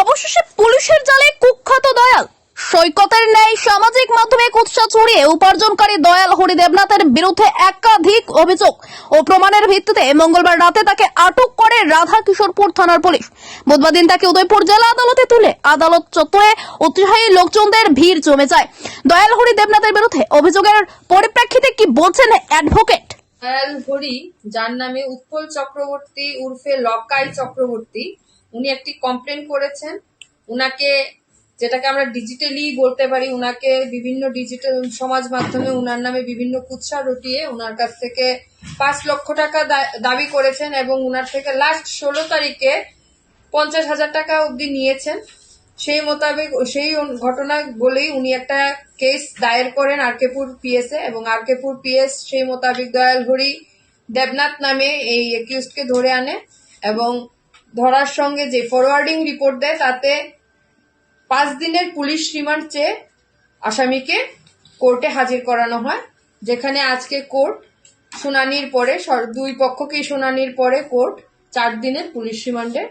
অবশেষে পুলিশের জালে কুখ্যাত দয়াল। সৈকতের ন্যায় সামাজিক মাধ্যমে কুৎসা ছড়িয়ে উপার্জনকারী দয়াল হরি দেবনাথের বিরুদ্ধে একাধিক অভিযোগ ও প্রমাণের ভিত্তিতে মঙ্গলবার রাতে তাকে আটক করে রাধা কিশোরপুর থানার পুলিশ। বুধবার দিন তাকে উদয়পুর জেলা আদালতে তুলে আদালত চত্বরে উৎসাহী লোকজনদের ভিড় জমে যায়। দয়াল হরি দেবনাথের বিরুদ্ধে অভিযোগের পরিপ্রেক্ষিতে কি বলছেন অ্যাডভোকেট? দয়াল হরি, যার নামে উৎপল চক্রবর্তী উর্ফে লকাই চক্রবর্তী উনি একটি কমপ্লেন করেছেন। উনাকে যেটাকে আমরা ডিজিটালি বলতে পারি, উনাকে বিভিন্ন ডিজিটাল সমাজ মাধ্যমে উনার নামে বিভিন্ন কুৎসা রটিয়ে উনার কাছ থেকে পাঁচ লক্ষ টাকা দাবি করেছেন এবং উনার থেকে লাস্ট ষোলো তারিখে পঞ্চাশ হাজার টাকা অবধি নিয়েছেন। সেই মোতাবেক, সেই ঘটনা বলেই উনি একটা কেস দায়ের করেন আরকেপুর পিএসএ এবং আরকেপুর পিএস সেই মোতাবেক দয়াল হরি দেবনাথ নামে এই একিউজকে ধরে আনে এবং ধরার সঙ্গে যে ফরওয়ার্ডিং রিপোর্ট দেয়, তাতে পাঁচ দিনের পুলিশ রিমান্ড চেয়ে আসামিকে কোর্টে হাজির করানো হয়, যেখানে আজকে কোর্ট শুনানির পরে দুই পক্ষকেই শুনানির পরে কোর্ট চার দিনের পুলিশ রিমান্ডে